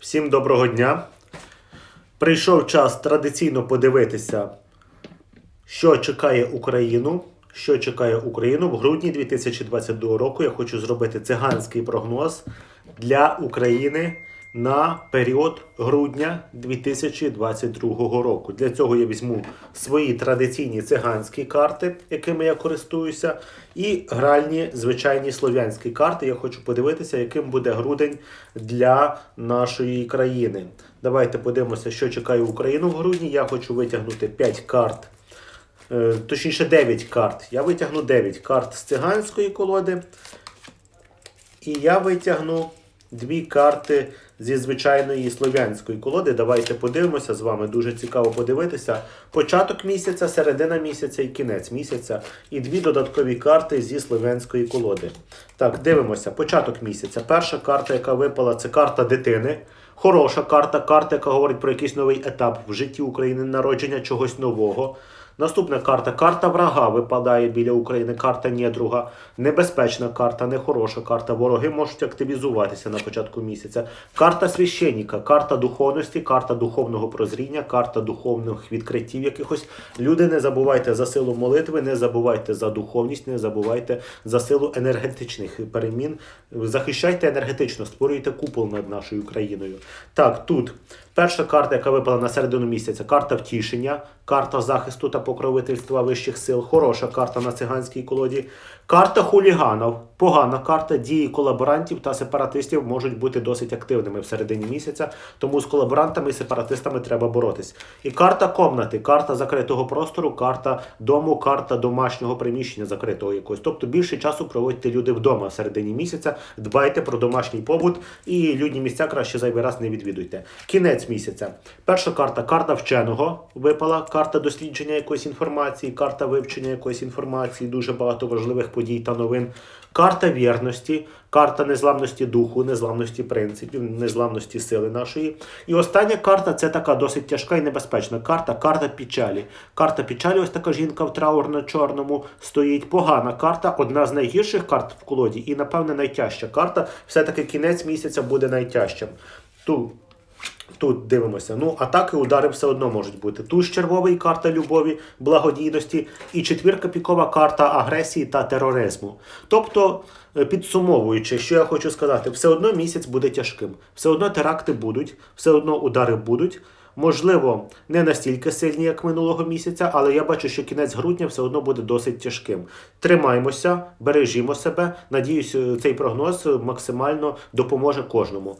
Всім доброго дня. Прийшов час традиційно подивитися, що чекає Україну. Що чекає Україну в грудні 2022 року. Я хочу зробити циганський прогноз для України на період грудня 2022 року. Для цього я візьму свої традиційні циганські карти, якими я користуюся, і гральні звичайні слов'янські карти. Я хочу подивитися, яким буде грудень для нашої країни. Давайте подивимося, що чекає Україну в грудні. Я хочу витягнути 5 карт. Е, Точніше, 9 карт. Я витягну 9 карт з циганської колоди. І я витягну дві карти зі звичайної слов'янської колоди. Давайте подивимося з вами. Дуже цікаво подивитися. Початок місяця, середина місяця і кінець місяця. І дві додаткові карти зі слов'янської колоди. Так, дивимося. Початок місяця. Перша карта, яка випала, це карта дитини. Хороша карта, карта, яка говорить про якийсь новий етап в житті України, народження чогось нового. Наступна карта. Карта врага випадає біля України. Карта недруга. Небезпечна карта, нехороша карта. Вороги можуть активізуватися на початку місяця. Карта священника, карта духовності, карта духовного прозріння, карта духовних відкриттів якихось. Люди, не забувайте за силу молитви, не забувайте за духовність, не забувайте за силу енергетичних перемін. Захищайте енергетично, створюйте купол над нашою країною. Так, тут перша карта, яка випала на середину місяця, карта втішення, карта захисту та покровительства вищих сил. Хороша карта на циганській колоді. Карта хуліганів. Погана карта дії колаборантів та сепаратистів можуть бути досить активними в середині місяця, тому з колаборантами і сепаратистами треба боротись. І карта комнати, карта закритого простору, карта дому, карта домашнього приміщення закритого якогось. Тобто більше часу проводьте люди вдома в середині місяця. Дбайте про домашній побут і людні місця краще зайвий раз не відвідуйте. Кінець місяця. Перша карта карта вченого випала, карта дослідження якоїсь інформації, карта вивчення якоїсь інформації, дуже багато важливих подій та новин. Карта вірності, карта незламності духу, незламності принципів, незламності сили нашої. І остання карта це така досить тяжка і небезпечна карта, карта печалі. Карта печалі, ось така жінка в траурно-чорному стоїть. Погана карта, одна з найгірших карт в колоді, і, напевне, найтяжча карта. Все-таки кінець місяця буде найтяжчим. Тут Тут дивимося. Ну, атаки, удари все одно можуть бути. Туз червовий карта любові, благодійності, і четвірка пікова карта агресії та тероризму. Тобто, е, підсумовуючи, що я хочу сказати, все одно місяць буде тяжким. Все одно теракти будуть, все одно удари будуть. Можливо, не настільки сильні, як минулого місяця, але я бачу, що кінець грудня все одно буде досить тяжким. Тримаймося, бережімо себе. Надіюсь, е, цей прогноз максимально допоможе кожному.